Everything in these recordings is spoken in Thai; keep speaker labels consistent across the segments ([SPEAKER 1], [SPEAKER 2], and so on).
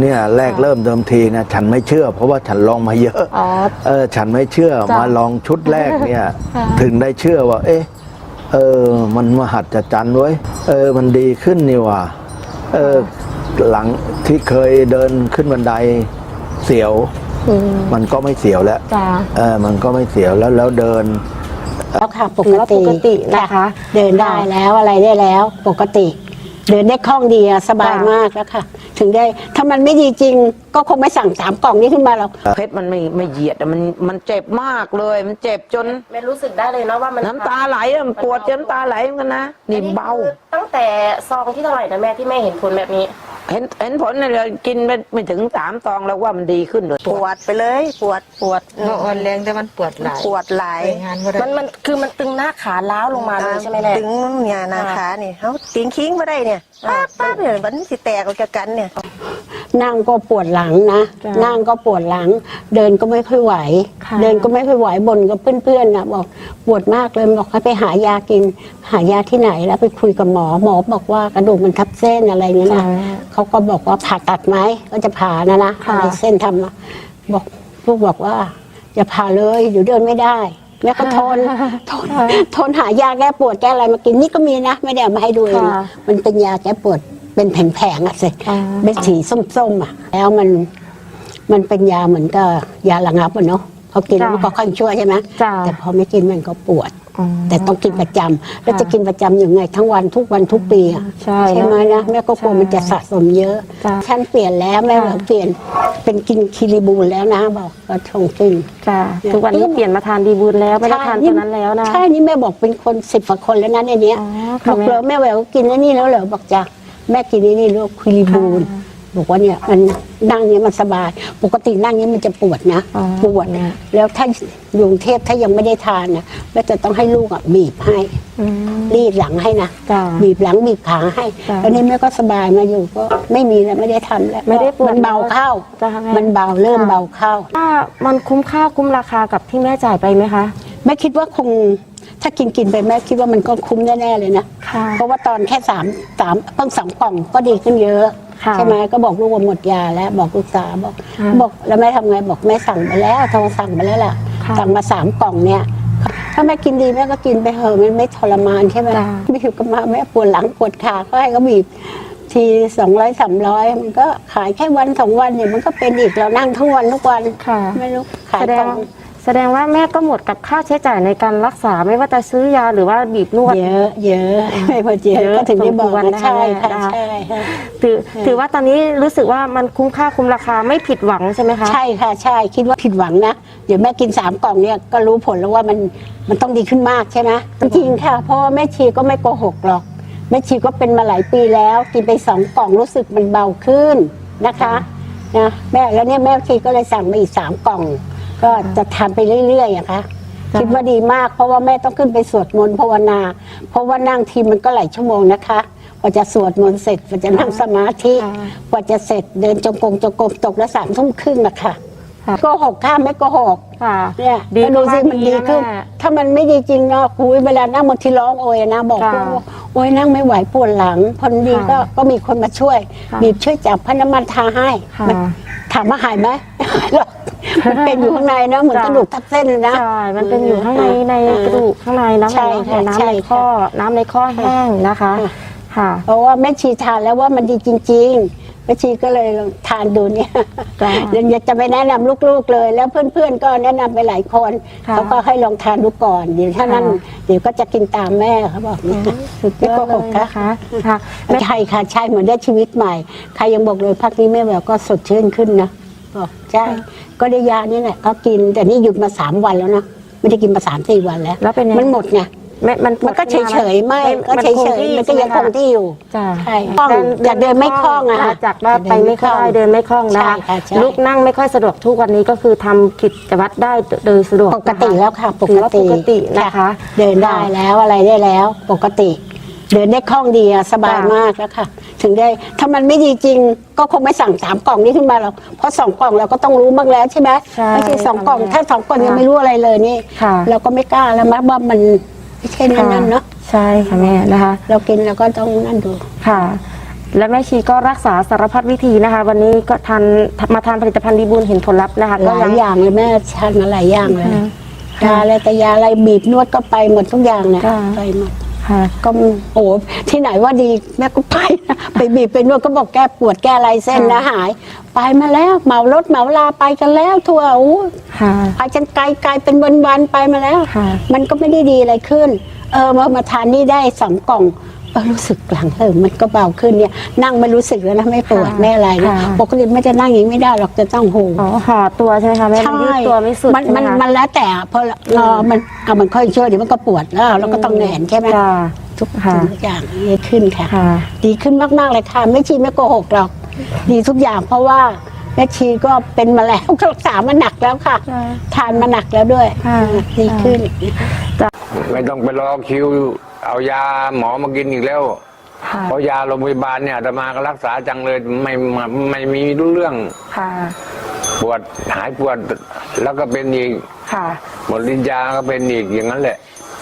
[SPEAKER 1] เนี่ยแรกเริ่มเดิมทีนะฉันไม่เชื่อ เพราะว่าฉันลองมาเยอะ
[SPEAKER 2] อ๋อ
[SPEAKER 1] เออฉันไม่เชื่อ
[SPEAKER 2] จ้ะ
[SPEAKER 1] มาลองชุดแรกเนี่ย
[SPEAKER 2] ค่ะ
[SPEAKER 1] ถึงได้เชื่อว่า เอ๊ะเออ มันมหัศจรรย์เว้ยเออ มันดีขึ้นนี่ว่ะเออหลังที่เคยเดินขึ้นบันไดเสียว
[SPEAKER 2] อืม
[SPEAKER 1] มันก็ไม่เสียวแล้ว
[SPEAKER 2] จ้า
[SPEAKER 1] เออมันก็ไม่เสียวแล้วแล้วเดิน
[SPEAKER 3] แล้วค่ะป
[SPEAKER 2] ถื
[SPEAKER 3] ก
[SPEAKER 2] อว่า
[SPEAKER 3] ติ
[SPEAKER 2] ปกตินะคะ
[SPEAKER 3] เดินได้แล้วอะไรได้แล้วปกติ เดินได้คล่องดีอะสบาย
[SPEAKER 2] ค่ะ
[SPEAKER 3] มากแล้วค่ะ ถึงได้ถ้ามันไม่ดีจริง ก็คงไม่สั่งสามกล่องนี้ขึ้นมาหรอก
[SPEAKER 4] เพชรมันไม่ไม่เหยียดอะมันมันเจ็บมากเลย มันเจ็บจน
[SPEAKER 5] ไม่รู้สึกได้เลยเนาะว่ามัน
[SPEAKER 4] น้ำตาไหลอะมันปวดจนน้ำตาไหลเหมือนกันนะนี่เบา
[SPEAKER 5] คือตั้งแต่ซองที่เท่าไหร่นะแม่ที่แม่เห็นผลแบบนี้
[SPEAKER 4] เห็นเห็นผลเนี่ยเรากินไปไม่ถึงสามซองแล้วว่ามันดีขึ้นเลย
[SPEAKER 6] ปวดไปเลย ปวดปวด
[SPEAKER 7] เราอ่อนแรงแต่มันปวดหลาย
[SPEAKER 6] ปวดหลาย
[SPEAKER 7] ไปงานบ่ได้
[SPEAKER 5] มันมันคือมันตึงหน้าขาล้าวลงมาเลยใช่ไหมแม่
[SPEAKER 6] ตึงเนี่ยนาขาเนี่ยเขาติงคิ้งมาได้เนี่ยป้าบป้าบเนี่ยมันสิแตกออกจากกันเนี่ย
[SPEAKER 3] นั่งก็ปวดหลังนะ
[SPEAKER 2] จ้ะ
[SPEAKER 3] นั่งก็ปวดหลัง เดินก็ไม่ค่อยไหว
[SPEAKER 2] ค่ะ
[SPEAKER 3] เดินก็ไม่ค่อยไหวบ่นกับเพื่อนๆนะบอกปวดมากเลยบอกให้ไปหายากิน หายาที่ไหนแล้วไปคุยกับหมอหมอบอกว่ากระดูกมันทับเส้นอะไรเงี้ย
[SPEAKER 2] จ้า
[SPEAKER 3] นะ เขาก็บอกว่าผ่าตัดไหมก็จะผ่านะนะ
[SPEAKER 2] ค่ะ
[SPEAKER 3] อะไรเส้นทำอะบอกลูกบอกว่าอย่าผ่าเลยเดี๋ยวเดินไม่ได้ แม่ก็ทนทนทนหายาแก้ปวดแก้อะไรมากินนี่ก็มีนะ ไม่ได้เอามาให้ดูเอง
[SPEAKER 2] ค่ะ
[SPEAKER 3] มันเป็นยาแก้ปวดเป็นแผงๆอะสิ
[SPEAKER 2] อ่า
[SPEAKER 3] เป็นสีส้มๆอะ แล้วมันมันเป็นยาเหมือนกับยาระงับอะเนาะพอกินแล้วมันก็ค่อยช่วยใช่ไหม
[SPEAKER 2] จ้า
[SPEAKER 3] แต่พอไม่กินมันก็ปวด
[SPEAKER 2] อ๋อ
[SPEAKER 3] แต่ต้องกินประจำแล้วจะกินประจำอย่างไง ทั้งวันทุกวันทุกปีอะ
[SPEAKER 2] ใช่
[SPEAKER 3] ไหมนะแม่ก็กลัว
[SPEAKER 2] ใช่
[SPEAKER 3] มันจะสะสมเยอะ
[SPEAKER 2] จ้ะ
[SPEAKER 3] ฉันเปลี่ยนแล้วแม่บอกเปลี่ยนเป็นกินคิริบูลแล้วนะบอกก็ทงกิน
[SPEAKER 2] จ้าทุกวันนี้เปลี่ยนมาทานดีบูลแล้วไม่ได้ทานตัวนั้นแล้วนะ
[SPEAKER 3] ใช่ นี่แม่บอกเป็นคนสิบกว่าคนแล้วนะในเนี้ย
[SPEAKER 2] อ๋อ
[SPEAKER 3] บ
[SPEAKER 2] ค่ะ
[SPEAKER 3] อก
[SPEAKER 2] แม่
[SPEAKER 3] เลยแม่แหววกินแล้วนี่แล้วเหรอบอกจ้ะแม่กินนี่นี่ลูกคิริบูล
[SPEAKER 2] ค่ะ
[SPEAKER 3] บอกว่าเนี่ยมันนั่งเนี้ยมันสบาย ปกตินั่งเนี้ยมันจะปวดนะ
[SPEAKER 2] อ๋อ
[SPEAKER 3] ปวด
[SPEAKER 2] เนี่ย
[SPEAKER 3] แล้วถ้าอยู่กรุงเทพถ้ายังไม่ได้ทานนะแม่จะต้องให้ลูกอะบีบให้
[SPEAKER 2] อืม
[SPEAKER 3] รีดหลังให้นะ
[SPEAKER 2] จ้า
[SPEAKER 3] บีบหลังบีบขาให้
[SPEAKER 2] จ้ะ
[SPEAKER 3] ตอนนี้แม่ก็สบายมาอยู่ก็ไม่มีแล้วไม่ได้ทำแล้ว
[SPEAKER 2] ไม่ได้ปวด
[SPEAKER 3] มันเบาเข้า
[SPEAKER 2] จ้ะแม่
[SPEAKER 3] มันเบาเริ่มเบาเข้า
[SPEAKER 2] ว่ามันคุ้มค่าคุ้มราคากับที่แม่จ่ายไปไหมคะ
[SPEAKER 3] แม่คิดว่าคงถ้ากินกินไปแม่คิดว่ามันก็คุ้มแน่ๆเลยนะ
[SPEAKER 2] ค่ะ
[SPEAKER 3] เพราะว่าตอนแค่สามสามเพิ่งสองกล่องก็ดีขึ้นเยอะ
[SPEAKER 2] ค่ะ
[SPEAKER 3] ใช่ไหมก็บอกลูกว่าหมดยาแล้วบอกลูกสาวบอก
[SPEAKER 2] ค่ะ
[SPEAKER 3] บอกแล้วแม่ทำไงบอกแม่สั่งไปแล้วโทรสั่งไปแล้วล่ะ
[SPEAKER 2] ค่ะ
[SPEAKER 3] สั่งมาสามกล่องเนี่ย ถ้าแม่กินดีแม่ก็กินไปเถอะมันไม่ทรมานใช่ไหม
[SPEAKER 2] จ้ะ
[SPEAKER 3] บีบกันมาแม่ปวดหลังปวดขาก็ให้เขาบีบ ทีสองร้อยสามร้อยมันก็ขายแค่วันสองวันเนี่ยมันก็เป็นอีกเรานั่งทั้งวันทุกวัน
[SPEAKER 2] ค่ะ
[SPEAKER 3] ไม่รู้ขาย
[SPEAKER 2] แสด
[SPEAKER 3] ข
[SPEAKER 2] ง
[SPEAKER 3] อง
[SPEAKER 2] แสดงว่าแม่ก็หมดกับค่าใช้จ่ายในการรักษาไม่ว่าจะซื้อยาหรือว่าบีบนวด
[SPEAKER 3] เยอะ เยอะไม่พอเย
[SPEAKER 2] เย
[SPEAKER 3] อะ
[SPEAKER 2] อะ
[SPEAKER 3] ก็ถึงได้บอก
[SPEAKER 2] สมควร
[SPEAKER 3] นะ
[SPEAKER 2] นะคะ
[SPEAKER 3] ใช่ค่ะ
[SPEAKER 2] แม่นะคะ
[SPEAKER 3] ใช่ค่ะ
[SPEAKER 2] ถือถือว่าตอนนี้รู้สึกว่ามันคุ้มค่าคุ้มราคาไม่ผิดหวังใช่ไหมคะ
[SPEAKER 3] ใช่ค่ะใช่คิดว่าผิดหวังนะ เดี๋ยวแม่กินสามกล่องเนี่ยก็รู้ผลแล้วว่ามันมันต้องดีขึ้นมากใช่ไหมจริงๆค่ะ เพราะว่าแม่ชีก็ไม่โกหกหรอกแม่ชีก็เป็นมาหลายปีแล้ว กินไปสองกล่องรู้สึกมันเบาขึ้นนะคะนะแม่แล้วเนี่ยแม่ชีก็เลยสั่งมาอีกสามกล่อง ก็จะทำไปเรื่อยๆอะค่ะคิดว่าดีมากเพราะว่าแม่ต้องขึ้นไปสวดมนต์ภาวนา เพราะว่านั่งทีมันก็หลายชั่วโมงนะคะกว่าจะสวดมนต์เสร็จกว่าจะนั่งสมาธิ
[SPEAKER 2] ค่ะ
[SPEAKER 3] กว่าจะเสร็จเดินจงกรมจงกรมตกละสามทุ่มครึ่งนะคะ
[SPEAKER 2] ค่ะ
[SPEAKER 3] โก็หกข้ามไม่โก็หก
[SPEAKER 2] ค่ะ
[SPEAKER 3] เนี่ย
[SPEAKER 2] ดี
[SPEAKER 3] แล้วดูสิ
[SPEAKER 2] มาก
[SPEAKER 3] มัน
[SPEAKER 2] ดี
[SPEAKER 3] ดี
[SPEAKER 2] นะ
[SPEAKER 3] ขึ้น
[SPEAKER 2] แม่
[SPEAKER 3] ถ้ามันไม่ดีจริงเนาะคุยเวลานั่งบางทีร้องโอยนะบอก
[SPEAKER 2] ค่ะ
[SPEAKER 3] ว่าโอยนั่งไม่ไหวปวดหลังพอดี
[SPEAKER 2] ค่ะ
[SPEAKER 3] ก็ก็มีคนมาช่วย
[SPEAKER 2] ค่ะ
[SPEAKER 3] บีบช่วยจับพน้ำมันทาให้
[SPEAKER 2] ค่ะ
[SPEAKER 3] มัน ถามว่าหายไหมหรอกมันเป็นอยู่ข้างในเนาะเหมือน
[SPEAKER 2] จ้ะ
[SPEAKER 3] กระดูกทับเส้นเลยนะ
[SPEAKER 2] ใช่มันเป็นอยู่ข้างในในกระดูกข้างในน้ำ
[SPEAKER 3] ใช่ค่ะ
[SPEAKER 2] น้ำ
[SPEAKER 3] ใช่
[SPEAKER 2] ใน
[SPEAKER 3] ค่ะ
[SPEAKER 2] ข้อ น้ำในข้อแห้งนะคะ
[SPEAKER 3] ค่ะ
[SPEAKER 2] ค่ะ
[SPEAKER 3] เพราะว่าแม่ชีทานแล้วว่ามันดีจริง ๆ แม่ชีก็เลยลองทานดูเนี่ย
[SPEAKER 2] จ้ะ
[SPEAKER 3] เดี๋ยวจะไปแนะนำลูกๆเลย แล้วเพื่อนๆก็แนะนำไปหลายคน
[SPEAKER 2] ค่ะ
[SPEAKER 3] เขาก็ให้ลองทานดูก่อนเดี๋ยวถ้านั้น
[SPEAKER 2] ค่ะ
[SPEAKER 3] เดี๋ยวก็จะกินตามแม่เขาบอกเนี่ย
[SPEAKER 2] สุดยอดเลยนะคะค่ะแม่
[SPEAKER 3] ใช่ค่ะใช่เหมือนได้ชีวิตใหม่ ใครยังบอกเลยพักนี้แม่แววก็สดชื่นขึ้นนะบอกใช่ก็ได้ยานี่แหละก็กินแต่นี่หยุดมาสามวันแล้วนะไม่ได้กินมาสามสี่วันแล้ว
[SPEAKER 2] แล้วเป็นยังไง
[SPEAKER 3] มันหมดไง
[SPEAKER 2] แม่มันปว
[SPEAKER 3] มั
[SPEAKER 2] ด
[SPEAKER 3] นก็เฉยเฉยๆไม่ก็
[SPEAKER 2] มัน
[SPEAKER 3] เฉย
[SPEAKER 2] คง
[SPEAKER 3] เฉย
[SPEAKER 2] ที่
[SPEAKER 3] ๆมันก็ยัง
[SPEAKER 2] ใช่
[SPEAKER 3] ค
[SPEAKER 2] ไห
[SPEAKER 3] งที่อยู่
[SPEAKER 2] จ้ะ
[SPEAKER 3] ใช่คล่องอยากเดินไม่คล่องอะาค่ะ
[SPEAKER 2] จากว่าไปไม่ค่อยเดินไม่คล่องนะ
[SPEAKER 3] ใช่ค่ะใช่
[SPEAKER 2] ลุกนั่งไม่ค่อยสะดวกทุกวันนี้ก็คือทำกิจวัตรได้โดยสะดวก
[SPEAKER 3] ปกติแล้วค่ะป
[SPEAKER 2] ถื
[SPEAKER 3] ก
[SPEAKER 2] อว่า
[SPEAKER 3] ติ
[SPEAKER 2] ปกตินะคะ
[SPEAKER 3] เดินได้แล้วอะไรได้แล้ว ปกติ เดินได้คล่องดีอะสบาย
[SPEAKER 2] จ้ะ
[SPEAKER 3] มากแล้วค่ะ ถึงได้ถ้ามันไม่ดีจริง ก็คงไม่สั่งสามกล่องนี้ขึ้นมาหรอกเพราะสองกล่องเราก็ต้องรู้บ้างแล้วใช่ไหม
[SPEAKER 2] ใช่
[SPEAKER 3] ไม่ใช่สองกล่อง
[SPEAKER 2] ค่ะ
[SPEAKER 3] ถ้าสองกล่องยัง
[SPEAKER 2] ค่ะ
[SPEAKER 3] ไม่รู้อะไรเลยนี่
[SPEAKER 2] ค่ะ
[SPEAKER 3] เราก็ไม่กล้าแล้วมั้ว่ามัน ไม่ใช่นั่นนั่นเนาะ
[SPEAKER 2] ใช่ค่ะแม่นะคะ
[SPEAKER 3] เรากินเราก็ต้องนั่นดู
[SPEAKER 2] ค่ะ และแม่ชีก็รักษาสารพัดวิธีนะคะ วันนี้ก็ทานมาทานผลิตภัณฑ์ดีบูลเห็นผลลัพธ์นะคะ
[SPEAKER 3] ห
[SPEAKER 2] ก็
[SPEAKER 3] ลาย
[SPEAKER 2] ยัง
[SPEAKER 3] อย่างเลยแม่ทานมาหลายอย่างเลย
[SPEAKER 2] ค่ะ
[SPEAKER 3] ยาอะไรแต่ยาอะไรบีบนวดก็ไปหมดทุกอย่างเนี่ย
[SPEAKER 2] ค่ะ
[SPEAKER 3] ไปหมด
[SPEAKER 2] ค่ะ
[SPEAKER 3] ก็โอ้ที่ไหนว่าดีแม่ก็ไปนะไปบีบไปนวดก็บอกแก้ปวดแก้อะไรเส้นนะหาย ไปมาแล้วเหมารถเหมาลาไปกันแล้วทั่วอู้
[SPEAKER 2] ค่ะ
[SPEAKER 3] ไปจนไกลไกลเป็นวันๆไปมาแล้ว
[SPEAKER 2] ค่ะ
[SPEAKER 3] มันก็ไม่ได้ดีอะไรขึ้น เออมามาทานนี่ได้สองกล่อง เออรู้สึกหลังเออมันก็เบาขึ้นเนี่ยนั่งไม่รู้สึกแล้วนะไม่ปวด
[SPEAKER 2] ค่ะ
[SPEAKER 3] ไม่อะไรนะ
[SPEAKER 2] ค่ะ
[SPEAKER 3] ปกติไม่จะนั่งอย่างนี้ไม่ได้หรอกจะต้องโห
[SPEAKER 2] อ๋อห่อตัวใช่ไหมคะแม่มันยืดตัวไม่สุด
[SPEAKER 3] มัน
[SPEAKER 2] ใช่ไห
[SPEAKER 3] มัน
[SPEAKER 2] คะ
[SPEAKER 3] มันแล้วแต่พอรอมันเอามันค่อยช่วยเดี๋ยวมันก็ปวดแล้วเราก็ต้องแหนนใช่ไหม
[SPEAKER 2] จ้า
[SPEAKER 3] ทุก
[SPEAKER 2] ค่ะ
[SPEAKER 3] ทุกอย่างดีขึ้นค่ะ
[SPEAKER 2] ค่ะ
[SPEAKER 3] ดีขึ้นมาก ๆ เลยค่ะไม่ชีไม่โกหกหรอก ดีทุกอย่างเพราะว่าแม่ชีก็เป็นมาแล้วก็รักษามาหนักแล้วค่ะ
[SPEAKER 2] ค่ะ
[SPEAKER 3] ทานมาหนักแล้วด้วย
[SPEAKER 2] ค่ะ
[SPEAKER 3] ดีขึ้น
[SPEAKER 8] ไม่ต้องไปรอคิว เอายาหมอมากินอีกแล้ว
[SPEAKER 2] ค่ะ
[SPEAKER 8] เพราะยาโรงพยาบาลเนี่ยอาตมาก็รักษาจังเลยไม่ไม่ไม่มีรู้เรื่อง
[SPEAKER 2] ค่ะ
[SPEAKER 8] ปวดหายปวดแล้วก็เป็นอีก
[SPEAKER 2] ค่ะ
[SPEAKER 8] หมดลินยาก็เป็นอีกอย่างนั้นแหละ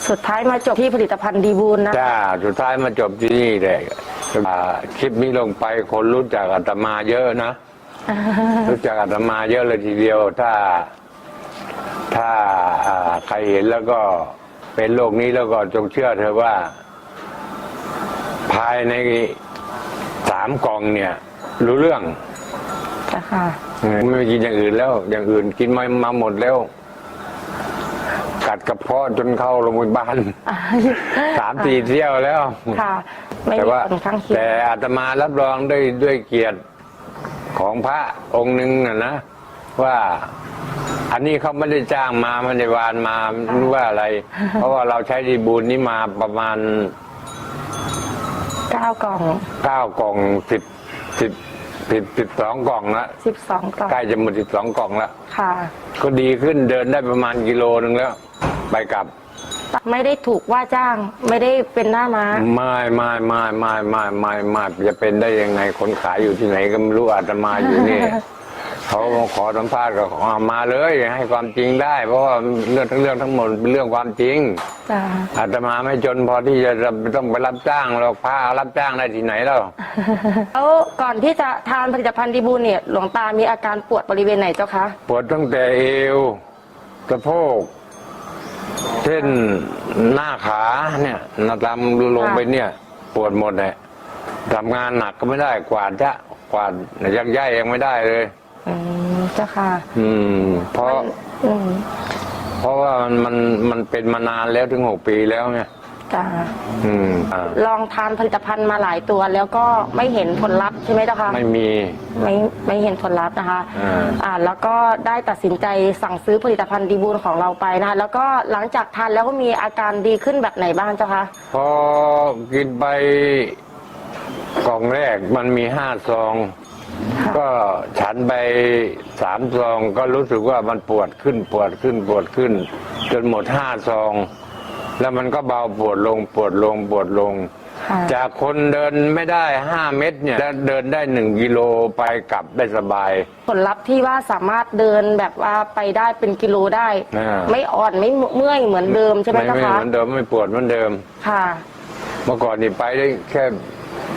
[SPEAKER 2] สุดท้ายมาจบที่ผลิตภัณฑ์ดีบูลนะ
[SPEAKER 8] จ้าสุดท้ายมาจบที่นี่เลยอ่าคลิปนี้ลงไปคนรู้จักอาตมาเยอะนะ รู้จักอาตมาเยอะเลยทีเดียว ถ้า ถ้าอ่าใครเห็นแล้วก็ เป็นโรคนี้แล้วก็จงเชื่อเธอะว่า ภายในสามกล่องเนี่ย รู้เรื่อง
[SPEAKER 2] จ้ะค่ะ
[SPEAKER 8] ไม่กินอย่างอื่นแล้ว อย่างอื่นกินมามาหมดแล้ว กัดกระเพาะจนเข้าโรงพยาบาลสามสี่เที่ยวแล้ว
[SPEAKER 2] ค่ะไม่
[SPEAKER 8] แต่
[SPEAKER 2] มี
[SPEAKER 8] ว่า
[SPEAKER 2] ผลข้างเคียง
[SPEAKER 8] แต่อาตมารับรองด้วยด้วยเกียรติของพระองค์หนึ่งนะนะว่า อันนี้เขาไม่ได้จ้างมาไม่ได้วานมาไม่รู้ว่าอะไร เพราะว่าเราใช้ดีบูลนี้มาประมาณ
[SPEAKER 2] เก้ากล่อง
[SPEAKER 8] เก้ากล่องสิบสิบสิบสิบสองกล่องละ
[SPEAKER 2] สิบสองกล่อง
[SPEAKER 8] ใกล้จะหมดสิบสองกล่องละ
[SPEAKER 2] ค่ะ
[SPEAKER 8] ก็ดีขึ้นเดินได้ประมาณกิโลนึงแล้ว ไปกลับ
[SPEAKER 2] ไม่ได้ถูกว่าจ้างไม่ได้เป็นหน้าม้า
[SPEAKER 8] ไม่ไม่ไม่ไม่ไม่ไม่ไม่จะเป็นได้ยังไงคนขายอยู่ที่ไหนก็ไม่รู้อาตมาอยู่นี่ เขาขอสัมภาษณ์ก็ขอมาเลยให้ความจริงได้ เพราะว่าเรื่องทั้งเรื่องทั้งหมดเป็นเรื่องความจริง
[SPEAKER 2] จ้า
[SPEAKER 8] อาตมาไม่จนพอที่จะต้องไปรับจ้างเราพารับจ้างได้ที่ไหนแล้ว
[SPEAKER 2] แล้วก่อนที่จะทานผลิตภัณฑ์ดีบูลเนี่ยหลวงตามีอาการปวดบริเวณไหนเจ้าคะ
[SPEAKER 8] ปวดตั้งแต่เอวสะโพกเช่นหน้าขาเนี่ยนาตามลงไปเนี่ยปวดหมดเลยทำงานหนักก็ไม่ได้กวาดจะกวาดยักย้ายยังไม่ได้เลย
[SPEAKER 2] อืมเจ้าค่ะ
[SPEAKER 8] อืม เพราะ
[SPEAKER 2] อืม
[SPEAKER 8] เพราะว่ามันมันมันเป็นมานานแล้วถึงหกปีแล้วไง
[SPEAKER 2] จ้า
[SPEAKER 8] อืมอ่า
[SPEAKER 2] ลองทานผลิตภัณฑ์มาหลายตัว แล้วก็ไม่เห็นผลลัพธ์ใช่ไหมเจ้าคะ
[SPEAKER 8] ไม่มี
[SPEAKER 2] ไม่ไม่เห็นผลลัพธ์นะคะ
[SPEAKER 8] อ่า
[SPEAKER 2] อ่า แล้วก็ได้ตัดสินใจสั่งซื้อผลิตภัณฑ์ดีบูลของเราไปนะคะ แล้วก็หลังจากทานแล้วก็มีอาการดีขึ้นแบบไหนบ้างเจ้าคะ
[SPEAKER 8] พอกินไปกล่องแรกมันมีห้าซอง ก็ฉันไปสามซองก็รู้สึกว่ามันปวดขึ้นปวดขึ้นปวดขึ้น จนหมดห้าซอง แล้วมันก็เบาปวดลงปวดลงปวดลง
[SPEAKER 2] ค่ะ
[SPEAKER 8] จากคนเดินไม่ได้ห้าเมตรเนี่ยแล้วเดินได้หนึ่งกิโลไปกลับได้สบาย
[SPEAKER 2] ผลลัพธ์ที่ว่าสามารถเดินแบบว่าไปได้เป็นกิโลได้
[SPEAKER 8] อ่า
[SPEAKER 2] ไม่อ่อนไม่เมื่อยเหมือนเดิมใช่ไหม
[SPEAKER 8] ไม่
[SPEAKER 2] เจ้า
[SPEAKER 8] ไม่
[SPEAKER 2] คะ
[SPEAKER 8] เหมือนเดิมไม่ปวดเหมือนเดิม
[SPEAKER 2] ค่ะ
[SPEAKER 8] เมื่อก่อนนี่ไปได้แค่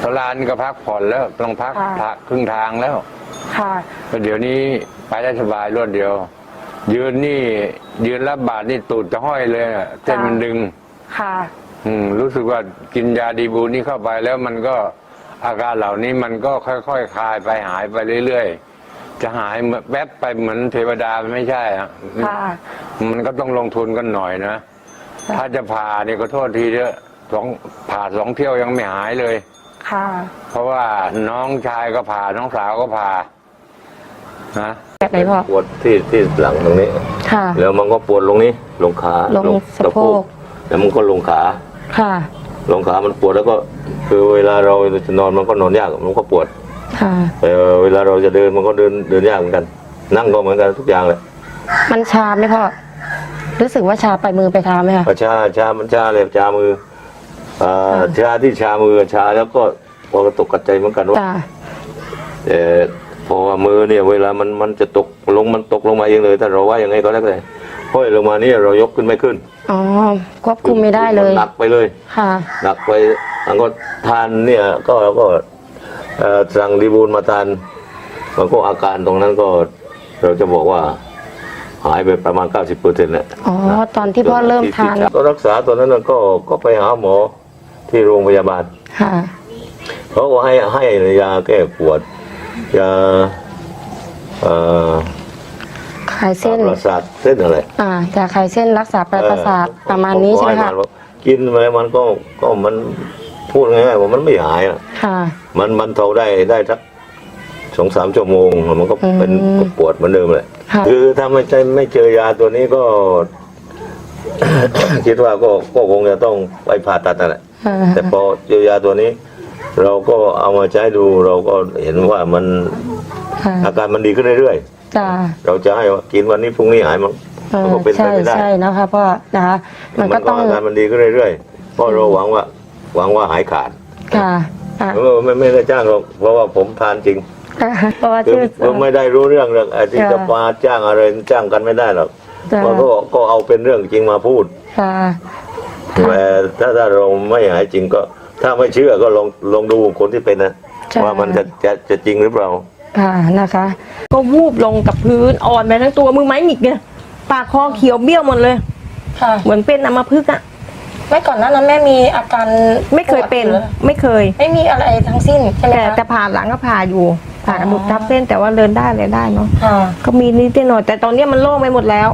[SPEAKER 8] ตลานก็พักผ่อนแล้วต้องพัก
[SPEAKER 2] ค่ะ
[SPEAKER 8] พักครึ่งทางแล้ว
[SPEAKER 2] ค่ะ
[SPEAKER 8] แต่เดี๋ยวนี้ไปได้สบายรวดเดียว ยืนนี่ยืนรับบาทนี่ตูดจะห้อยเลยอะเส้นมันดึง
[SPEAKER 2] ค่ะ
[SPEAKER 8] อืมรู้สึกว่ากินยาดีบูนี่เข้าไปแล้วมันก็อาการเหล่านี้มันก็ค่อยๆคคลายไปหายไปเรื่อยๆ จะหายเหมือนแวบไปเหมือนเทวดามันไม่ใช่อะ
[SPEAKER 2] ค่ะ
[SPEAKER 8] มันก็ต้องลงทุนกันหน่อยนะ ถ้าจะผ่าเนี่ยก็โทษทีเถอะสองผ่าสองเที่ยวยังไม่หายเลย
[SPEAKER 2] ค่ะ
[SPEAKER 8] เพราะว่าน้องชายก็ผ่าน้องสาวก็ผ่านะ
[SPEAKER 2] แบบไหนพ่อ
[SPEAKER 9] ปวดที่ที่หลังตรงนี้
[SPEAKER 2] ค่ะ
[SPEAKER 9] แล้วมันก็ปวดลงนี้ ลงขา
[SPEAKER 2] ลงสะโพก
[SPEAKER 9] แล้วมันก็ลงขา
[SPEAKER 2] ค่ะ
[SPEAKER 9] ลงขามันปวดแล้วก็ คือเวลาเราจะนอนมันก็นอนยากมันก็ปวด
[SPEAKER 2] ค่ะ
[SPEAKER 9] แต่เวลาเราจะเดินมันก็เดินเดินยากเหมือนกัน นั่งก็เหมือนกันทุกอย่างเลย
[SPEAKER 2] มันชาไหมพ่อรู้สึกว่าชาไปมือไปเท้าไหมคะ
[SPEAKER 9] พอชาชามันชาเลยชามือ อ่าชาที่ชามือชาแล้วก็พอกระตกกระใจเหมือนกันว่า
[SPEAKER 2] จ้า
[SPEAKER 9] แต่พอมือเนี่ยเวลามันมันจะตกลงมันตกลงมาเองเลย ถ้าเราว่ายังไงก็แล้วแต่ห้อยลงมานี่เรายกขึ้นไม่ขึ้น
[SPEAKER 2] อ๋อควบคุมไม่ได้เลย
[SPEAKER 9] นหนักไปเลย
[SPEAKER 2] ค่ะ
[SPEAKER 9] หนักไปแล้วก็ทานเนี่ยก็ก็เอ่อสั่งดีบูลมาทานมันก็อาการตรงนั้นก็เราจะบอกว่า หายไปประมาณ 90เปอร์เซ็นต์แหละ
[SPEAKER 10] อ๋อ ตอนที่พ่อเริ่มทาน
[SPEAKER 9] ก็รักษาตัวนั้นก็ก็ไปหาหมอ ที่โรงพยาบาล
[SPEAKER 10] ค่ะ
[SPEAKER 9] เขาก็ให้ให้ยาแก้ปวดยาเอ่อ
[SPEAKER 10] คลายเส้น
[SPEAKER 9] ประสาทเส้นอะไร
[SPEAKER 10] อ่าจะคลายเส้นรักษาปลายประสาทประมาณนี้ใช่ไหมคะ
[SPEAKER 9] เขาก็ให้ากินไปมันก็ก็มันพูดง่ายๆว่ามันไม่หายอะ
[SPEAKER 10] ค่ะ
[SPEAKER 9] มันมันเทาได้ได้สักสองสามชั่วโมงแล้วมันก็เป็น
[SPEAKER 10] อืม
[SPEAKER 9] ปวดเหมือนเดิมเลย
[SPEAKER 10] ค่ะ
[SPEAKER 9] คือถ้าไม่ใช่ไม่เจอยาตัวนี้ก็ คิดว่าก็ก็คงจะต้องไปผ่าตัดนั่นแหละ
[SPEAKER 10] อ่า
[SPEAKER 9] แต่พอเจอยาตัวนี้ เราก็เอามาใช้ดูเราก็เห็นว่ามัน
[SPEAKER 10] ค่ะ
[SPEAKER 9] อาการมันดีขึ้นเรื่อย
[SPEAKER 10] จ้า
[SPEAKER 9] ๆเราจะให้ว่ากินวันนี้พรุ่งนี้หายมัน
[SPEAKER 10] เอ
[SPEAKER 9] มัน
[SPEAKER 10] อ
[SPEAKER 9] ก็เป็นไป
[SPEAKER 10] ใช่
[SPEAKER 9] ไม่ได้
[SPEAKER 10] ใช่นะคะพ่อนะคะมันก็ต้อง
[SPEAKER 9] อาการมันดีขึ้นเรื่อยๆเพราะเราหวังว่า หวังว่าหายขาด
[SPEAKER 10] ค่ะอ่า
[SPEAKER 9] ไม่ไม่ไม่ได้จ้างหรอกเพราะว่าผมทานจริง
[SPEAKER 10] เพราะว่า
[SPEAKER 9] คือ
[SPEAKER 10] ชื่อ
[SPEAKER 9] ผมไม่ได้รู้เรื่องเรื่องไอ้ที่
[SPEAKER 10] จ้ะ
[SPEAKER 9] จะมาจ้างอะไรจ้างกันไม่ได้หรอก
[SPEAKER 10] จ้ะ
[SPEAKER 9] มันก็ก็เอาเป็นเรื่องจริงมาพูด
[SPEAKER 10] ค่ะ
[SPEAKER 9] แต่ถ้าถ้าเราไม่หายจริงก็ ถ้าไม่เชื่อก็ลองลองดูคนที่เป็นนะ
[SPEAKER 10] ใช่
[SPEAKER 9] ว่ามันจะจะจะจริงหรือเปล่า
[SPEAKER 10] ค่ะนะคะ
[SPEAKER 11] ก็วูบลงกับพื้นอ่อนไปทั้งตัวมือไม้หงิกเนี่ยปากคอเขียวเบี้ยวหมดเลย
[SPEAKER 2] ค่ะ
[SPEAKER 11] เหมือนเป็นอัมพฤกษ์อะ
[SPEAKER 2] ไม่ก่อนหน้านั้นแม่มีอาการ
[SPEAKER 11] ไม่เคยเป็น
[SPEAKER 2] ปวดหรือ
[SPEAKER 11] ไม่เคย
[SPEAKER 2] ไม่มีอะไรทั้งสิ้นใช่ไหม
[SPEAKER 11] แต่
[SPEAKER 2] คะ
[SPEAKER 11] แต่ผ่าหลังก็ผ่าอยู่ ผ่ากระดูก
[SPEAKER 2] อ๋อ
[SPEAKER 11] ทับเส้นแต่ว่าเดินได้เลยได้เนาะ
[SPEAKER 2] ค่ะ
[SPEAKER 11] ก็มีนิดหน่อยแต่ตอนเนี้ยมันโล่งไปหมดแล้ว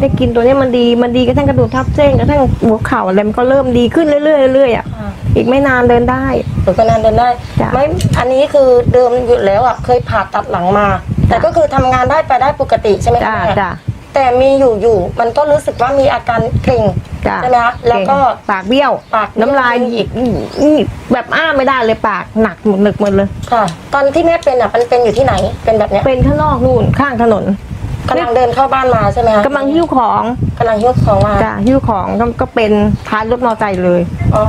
[SPEAKER 11] ได้กินตัวเนี้ยมันดีมันดีกระทั่งกระดูกทับเส้นกระทั่งหัวเข่าอะไรมันก็เริ่มดีขึ้นเรื่อยๆเรื่อยๆอะ
[SPEAKER 2] ค่ะ
[SPEAKER 11] อีกไม่นานเดินได้
[SPEAKER 2] หรือก็นานเดินได้
[SPEAKER 11] จ้ะ
[SPEAKER 2] ไม่ อันนี้คือเดิมอยู่แล้วอะ เคยผ่าตัดหลังมา แต่ก็คือทำงานได้ไปได้ปกติใช่ไหม
[SPEAKER 11] จ้า
[SPEAKER 2] คะแม่
[SPEAKER 11] จ้า
[SPEAKER 2] แต่มีอยู่อยู่มันก็รู้สึกว่ามีอาการเกร็ง
[SPEAKER 11] จ้า
[SPEAKER 2] ใช่ไหมคะ แล้วก็
[SPEAKER 11] ปากเบี้ยว
[SPEAKER 2] ปากเบี้ยว
[SPEAKER 11] น้ำลายหยิกอีกแบบอ้าไม่ได้เลยปากหนักหมดหนึกหมดเลย
[SPEAKER 2] ค่ะ ตอนที่แม่เป็นอะ มันเป็นอยู่ที่ไหน เป็นแบบเนี้ย
[SPEAKER 11] เป็นข้างนอกนู่นข้างถนน
[SPEAKER 2] กำลังเดินเข้าบ้านมาใช่ไหมคะ
[SPEAKER 11] กำลังหิ้วของ
[SPEAKER 2] กำลังหิ้วของมา
[SPEAKER 11] จ้ะหิ้วของก็ก็เป็นท้ายรถมอเตอร์ไซค์เลย
[SPEAKER 2] อ๋อ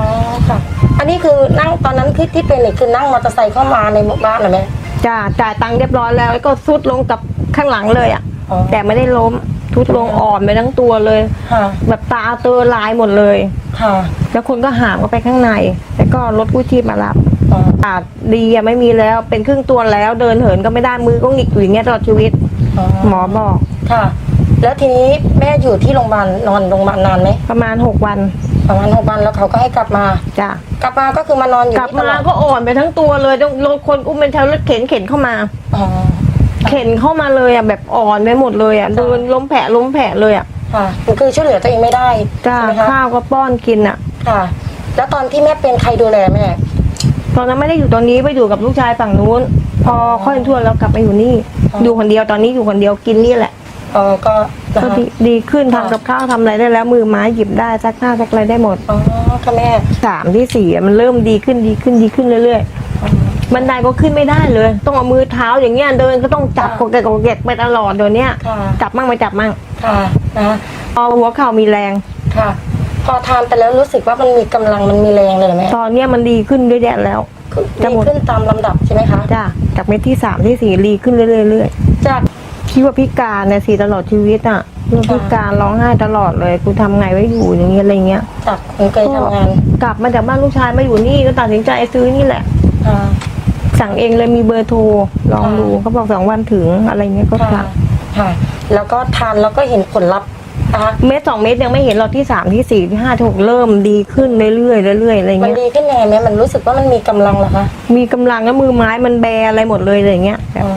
[SPEAKER 2] ค่ะ อันนี้คือนั่งตอนนั้นที่ที่เป็นนี่คือนั่งมอเตอร์ไซค์เข้ามาในหมู่บ้านเหรอแม่
[SPEAKER 11] จ้ะจ่ายตังค์เรียบร้อยแล้วแล้วก็ซุดลงกับข้างหลังเลยอะ
[SPEAKER 2] อ๋อ
[SPEAKER 11] แต่ไม่ได้ล้มทุดลงอ่อนไปทั้งตัวเลย
[SPEAKER 2] ค่ะ
[SPEAKER 11] แบบตาเตอลายหมดเลย
[SPEAKER 2] ค่ะ
[SPEAKER 11] แล้วคนก็หามเข้าไปข้างใน แล้วก็รถกู้ชีพมารับ
[SPEAKER 2] อ๋อ
[SPEAKER 11] อาจดีอะไม่มีแล้วเป็นครึ่งตัวแล้วเดินเหินก็ไม่ได้มือก็หงิกอยู่อย่างเงี้ยตลอดชีวิต
[SPEAKER 2] อ๋อ
[SPEAKER 11] หมอบอก
[SPEAKER 2] ค่ะ แล้วทีนี้แม่อยู่ที่โรงพยาบาลนอนโรงพยาบาลนานไหม
[SPEAKER 11] ประมาณ6วัน
[SPEAKER 2] ประมาณหกวันแล้วเขาก็ให้กลับมา
[SPEAKER 11] จ้ะ
[SPEAKER 2] กลับมาก็คือมานอนอยู่
[SPEAKER 11] กลับ
[SPEAKER 2] นี่ต
[SPEAKER 11] มา
[SPEAKER 2] ลอด
[SPEAKER 11] ก็อ่อนไปทั้งตัวเลยต้องรถคนอุ้มเป็นแถวรถเข็นเข็นเข้ามา
[SPEAKER 2] อ๋อ
[SPEAKER 11] เข็นเข้ามาเลยอะแบบอ่อนไปหมดเลยอะเดินล้มแผลล้มแผลเลยอะ
[SPEAKER 2] ค่ะคือช่วยเหลือตัวเองไม่ได้
[SPEAKER 11] จ้า
[SPEAKER 2] ใช่ไหมคะ
[SPEAKER 11] ข้าวก็ป้อนกินอะ
[SPEAKER 2] ค่ะ แล้วตอนที่แม่เป็นใครดูแลแม่
[SPEAKER 11] ตอนนั้นไม่ได้อยู่ตอนนี้ไปอยู่กับลูกชายฝั่งนู้น พอค่อยทั่วแล้วกลับมาอยู่นี่
[SPEAKER 2] อ๋อ
[SPEAKER 11] อยู่คนเดียวตอนนี้อยู่คนเดียวกินนี่แหละ
[SPEAKER 2] เออก็นะ
[SPEAKER 11] ก็
[SPEAKER 2] คะ
[SPEAKER 11] ดีดีขึ้น
[SPEAKER 2] ค่ะ
[SPEAKER 11] ทำกับข้าวทำอะไรได้แล้ว มือไม้หยิบได้ซักผ้าซักอะไรได้หมด
[SPEAKER 2] อ๋อค่ะแม่
[SPEAKER 11] สามที่สี่อะมันเริ่มดีขึ้นดีขึ้นดีขึ้นเรื่อยๆบันไดก็ขึ้นไม่ได้เลย ต้องเอามือเท้าอย่างเงี้ยเดินก็ต้องจับก
[SPEAKER 2] ค่ะ
[SPEAKER 11] กแกกกแกกไปตลอดเดี๋ยวเนี้ย
[SPEAKER 2] ค่ะ
[SPEAKER 11] จับมั่งไม่จับมั่ง
[SPEAKER 2] ค่ะนะคะ
[SPEAKER 11] พอหัวเข่ามีแรง
[SPEAKER 2] ค่ะ พอทานไปแล้วรู้สึกว่ามันมีกำลังมันมีแรงเลยเหรอแม่
[SPEAKER 11] ตอนเนี้ยมันดีขึ้นเยอะแยะแล้ว
[SPEAKER 2] คือ
[SPEAKER 11] จะ
[SPEAKER 2] ดี
[SPEAKER 11] หมด
[SPEAKER 2] ขึ้นตามลำดับใช่ไหมคะ
[SPEAKER 11] จ้าจากเม็ดที่สามที่สี่ดีขึ้นเรื่อยๆเรื่อย
[SPEAKER 2] จาก
[SPEAKER 11] ๆคิดว่าพิการเนี่ยสิตลอดชีวิตอะเรื่อง
[SPEAKER 2] ค่ะ
[SPEAKER 11] พิการร้องไห้ตลอดเลยกูทำไงไว้อยู่อย่างเงี้ยอะไรเงี้ย
[SPEAKER 2] จากคนเคยทำงาน
[SPEAKER 11] กลับมาจากบ้านลูกชายมาอยู่นี่ก็ตัดสินใจซื้อนี่แหละ
[SPEAKER 2] ค่ะ
[SPEAKER 11] สั่งเองเลยมีเบอร์โทรลองดูเขาบอกสองวันถึงอะไรเงี้ยก็
[SPEAKER 2] ค่ะ
[SPEAKER 11] สั่ง
[SPEAKER 2] ค่ะ แล้วก็ทานแล้วก็เห็นผลลัพธ์นะคะ
[SPEAKER 11] เม็ดสองเม็ดยังไม่เห็นเราที่สามที่สี่ที่ห้าที่หกเริ่มดีขึ้นเรื่อยๆเรื่อยๆอะไร
[SPEAKER 2] มัน
[SPEAKER 11] เงี้ย
[SPEAKER 2] ดีขึ้นยังไงแม่มันรู้สึกว่ามันมีกำลังเหรอคะ
[SPEAKER 11] มีกำลังแล้วมือไม้มันแบอะไรหมดเลยอะไรเงี้ยแบบ
[SPEAKER 2] อ๋อ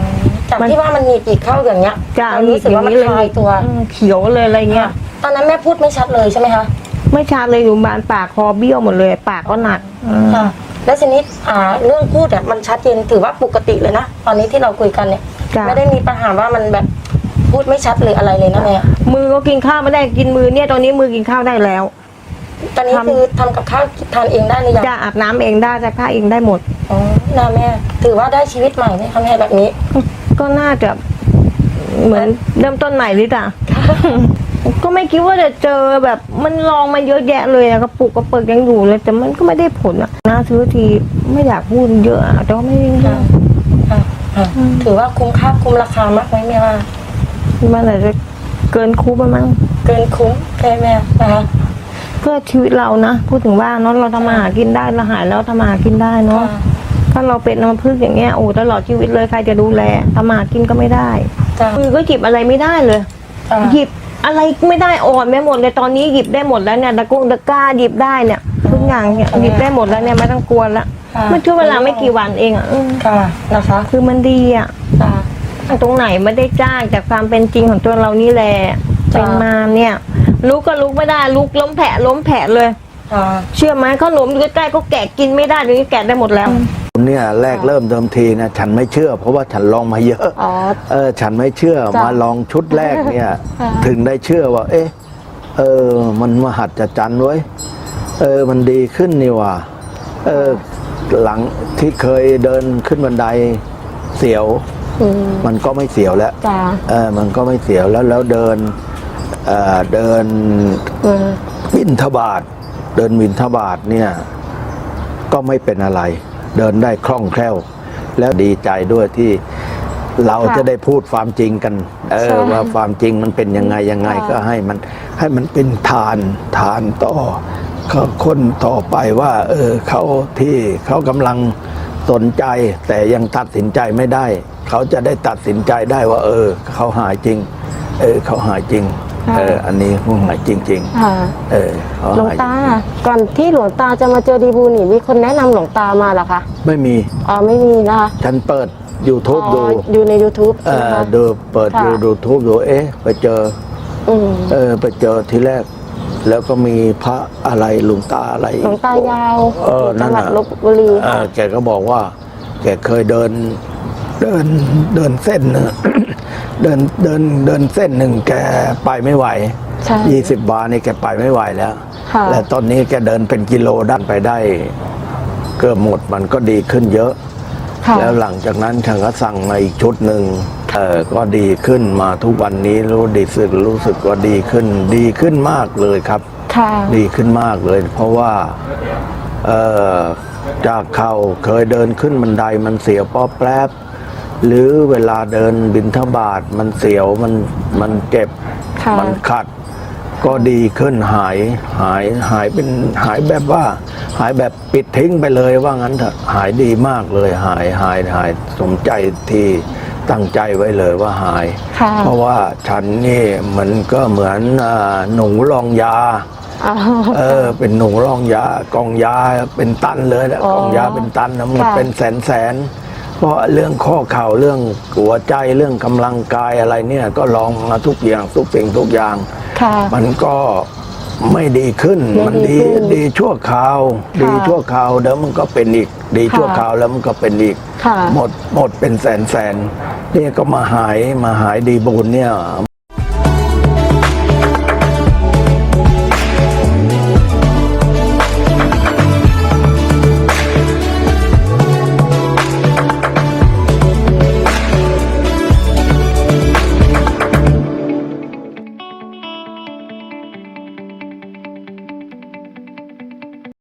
[SPEAKER 2] จาก
[SPEAKER 11] มัน
[SPEAKER 2] ที่ว่ามันมีปีกเข้าอย่างเงี้ย
[SPEAKER 11] จ้า
[SPEAKER 2] เรารู้สึกว่ามัน
[SPEAKER 11] อย่ง
[SPEAKER 2] คลายตัว
[SPEAKER 11] อืมเขียวเลยอะไรเงี้ย
[SPEAKER 2] ตอนนั้นแม่พูดไม่ชัดเลยใช่ไหมคะ
[SPEAKER 11] ไม่ชัดเลยอยู่บ้านปากคอเบี้ยวหมดเลย ปากก็หนักอืม
[SPEAKER 2] ค่ะ แล้วทีนี้อ่าเรื่องพูดเนี่ยมันชัดเจนถือว่าปกติเลยนะตอนนี้ที่เราคุยกันเนี่ย
[SPEAKER 11] จ้ะ
[SPEAKER 2] ไม่ได้มีปัญหาว่ามันแบบ พูดไม่ชัดหรืออะไรเลยนะแม่
[SPEAKER 11] มือก็กินข้าวไม่ได้กินมือเนี่ยตอนนี้มือกินข้าวได้แล้ว
[SPEAKER 2] ตอนนี้
[SPEAKER 11] ทำ
[SPEAKER 2] คือทำกับข้าวทานเองได้หรือยัง
[SPEAKER 11] จะอาบน้ำเองได้จะผ้าเองได้หมด
[SPEAKER 2] อ๋อนะแม่ ถือว่าได้ชีวิตใหม่ไหมคะแม่แบบนี้
[SPEAKER 11] ก็น่าจะเหมือนเริ่มต้นใหม่หรือจ้ะก็ไม่คิดว่าจะเจอแบบมันลองมาเยอะแยะเลยอะกระปุกกระเปิกยังอยู่เลย แต่มันก็ไม่ได้ผลอะน่าซื้อทีไม่อยากพูดเยอะอะแต่ว่าไม่ได้
[SPEAKER 2] ค่ะค่ะค่ะถือว่าคุ้มค่าคุ้มราคามากไหมแม่ว่า
[SPEAKER 11] มันอาจจะเกินคุ้มไปมั้ง
[SPEAKER 2] เกินคุ้มใช่ไหมแม่นะคะ
[SPEAKER 11] เพื่อชีวิตเรานะพูดถึงว่าเนาะเราทำมาหากินได้เราหายแล้วทำมาหากินได้เนาะ
[SPEAKER 2] ค่ะ
[SPEAKER 11] ถ้าเราเป็นอัมพฤกษ์อย่างเงี้ยโอ้ตลอดชีวิตเลยใครจะดูแลทำมาหากินก็ไม่ได้
[SPEAKER 2] จ้ะ
[SPEAKER 11] มือก็หยิบอะไรไม่ได้เลย
[SPEAKER 2] จ้ะ
[SPEAKER 11] หยิบอะไรไม่ได้อ่อนไปหมดเลยตอนนี้หยิบได้หมดแล้วเนี่ยตะกงตะกร้าหยิบได้เนี่ยทุกอย่างเนี่ยหยิบได้หมดแล้วเนี่ยไม่ต้องกลัวละ
[SPEAKER 2] ค่ะ
[SPEAKER 11] มันช่วเวลาไม่กี่วันเองอะอืม
[SPEAKER 2] ค่ะนะคะ
[SPEAKER 11] คือมันดีอะ
[SPEAKER 2] จ้ะ
[SPEAKER 11] ตรงไหนไม่ได้จ้างจากความเป็นจริงของตัวเรานี่แหละ
[SPEAKER 2] จ้ะ
[SPEAKER 11] เป็นมาเนี่ยลุกก็ลุกไม่ได้ลุกล้มแผลล้มแผลเลย
[SPEAKER 2] ค่ะ
[SPEAKER 11] เชื่อไหมขนมอยู่ใกล้ๆก็แกะกินไม่ได้เดี๋ยวนี้แกะได้หมดแล้ว
[SPEAKER 1] เนี่ยแรกเริ่มเดิมทีนะฉันไม่เชื่อ เพราะว่าฉันลองมาเยอะ
[SPEAKER 2] อ๋อ
[SPEAKER 1] เออฉันไม่เชื่อ
[SPEAKER 2] จ้ะ
[SPEAKER 1] มาลองชุดแรกเนี่ย
[SPEAKER 2] ค่ะ
[SPEAKER 1] ถึงได้เชื่อว่า เอ๊ะเออ มันมหัศจรรย์เว้ยเออมันดีขึ้นนี่ว่ะเออหลังที่เคยเดินขึ้นบันไดเสียว
[SPEAKER 2] อื ม
[SPEAKER 1] มันก็ไม่เสียวแล้ว
[SPEAKER 2] จ้ะ
[SPEAKER 1] เออมันก็ไม่เสียวแล้วแล้วเดินเอ่อเดิน
[SPEAKER 2] อืม
[SPEAKER 1] บินทบาท เดินบินทบาทเนี่ย ก็ไม่เป็นอะไร เดินได้คล่องแคล่ว แล้วดีใจด้วยที่เรา
[SPEAKER 2] ค่ะ
[SPEAKER 1] จะได้พูดความจริงกัน เออ
[SPEAKER 2] ใช่
[SPEAKER 1] ว่าความจริงมันเป็นยังไงยังไง
[SPEAKER 2] ค่ะ
[SPEAKER 1] ก็ให้มันให้มันเป็นทานทานต่อเขาคนต่อไปว่า เออเขาที่เขากำลังสนใจแต่ยังตัดสินใจไม่ได้ เขาจะได้ตัดสินใจได้ว่า เออ เขาหายจริง เออ เขาหายจริง เออ อันนี้เขาหายจริง
[SPEAKER 2] ค่ะ
[SPEAKER 1] ๆ เออเขา
[SPEAKER 2] หลวง
[SPEAKER 1] หาย
[SPEAKER 2] ตา ก่อนที่หลวงตาจะมาเจอดีบูนี่มีคนแนะนำหลวงตามาเหรอคะ
[SPEAKER 1] ไม่มี
[SPEAKER 2] อ๋อไม่มีนะคะ
[SPEAKER 1] ฉันเปิด YouTube ดู
[SPEAKER 2] อ๋ออยู่ใน YouTube
[SPEAKER 1] เอ
[SPEAKER 2] ใช่ไหม
[SPEAKER 1] อ
[SPEAKER 2] คะ
[SPEAKER 1] ดูเปิด
[SPEAKER 2] ค่ะ
[SPEAKER 1] ดูดูทูบดูเอ๊ะ ไปเจอ
[SPEAKER 2] อืม
[SPEAKER 1] เออ ไปเจอทีแรก แล้วก็มีพระอะไรหลวงตาอะไร
[SPEAKER 2] หลวงตายาว
[SPEAKER 1] เออนั่
[SPEAKER 2] จั
[SPEAKER 1] น
[SPEAKER 2] งหวัด
[SPEAKER 1] น่ะ
[SPEAKER 2] ลบบุรี
[SPEAKER 1] เออแกก็บอกว่า แกเคยเดิน เดินเดินเส้นหนึ่งเดินเดินเดินเส้นหนึ่งแกไปไม่ไหว
[SPEAKER 2] ใช่
[SPEAKER 1] ยี่สิบบาทนี่แกไปไม่ไหวแล้ว
[SPEAKER 2] ค่ะ
[SPEAKER 1] และตอนนี้แกเดินเป็นกิโลด้านไปได้ เกือบหมดมันก็ดีขึ้นเยอะ
[SPEAKER 2] ค่ะ
[SPEAKER 1] แล้วหลังจากนั้นฉันก็สั่งมาอีกชุดหนึ่งเออก็ดีขึ้นมาทุกวันนี้รู้ดีสึกรู้สึกว่าดีขึ้น ดีขึ้นมากเลยครับ
[SPEAKER 2] ค่ะ
[SPEAKER 1] ดีขึ้นมากเลย เพราะว่าเออจากเขาเคยเดินขึ้นบันไดมันเสียวป้อแป๊บ หรือเวลาเดินบินทบาทมันเสียวมันมันเจ็บ
[SPEAKER 2] ค่ะ
[SPEAKER 1] มันขัด ก็ดีขึ้นหายหายหายเป็นหายแบบว่า หายแบบปิดทิ้งไปเลยว่างั้นเถอะหายดีมากเลย หายหายหายสมใจที่ตั้งใจไว้เลยว่าหาย
[SPEAKER 2] ค่ะ
[SPEAKER 1] เพราะว่าฉันนี่มันก็เหมือนอ่าหนูรองยา
[SPEAKER 2] อ๋อ
[SPEAKER 1] เออเป็นหนูรองยากองยาเป็นตันเลยนะ
[SPEAKER 2] อ๋อก
[SPEAKER 1] องยาเป็นตันนะหมด
[SPEAKER 2] ค่ะ
[SPEAKER 1] เป็นแสนแสนเพราะเรื่องข้อเข่าเรื่องหัวใจเรื่องกำลังกายอะไรเนี่ยก็ลองมาทุกอย่างทุกสิ่งทุกอย่าง
[SPEAKER 2] ค่ะ
[SPEAKER 1] มันก็ไม่ดีขึ้น
[SPEAKER 2] ไม่
[SPEAKER 1] มัน
[SPEAKER 2] ดี
[SPEAKER 1] ดี
[SPEAKER 2] ขึ้น
[SPEAKER 1] ดีชั่วคราว ดีชั่วคราวเดี๋ยวมันก็เป็นอีก ดีชั่ว
[SPEAKER 2] ค่ะ
[SPEAKER 1] คราวแล้วมันก็เป็นอีก
[SPEAKER 2] ค่ะ
[SPEAKER 1] หมดหมดเป็นแสนแสนนี่ก็มาหายมาหายดีบุญเนี่ย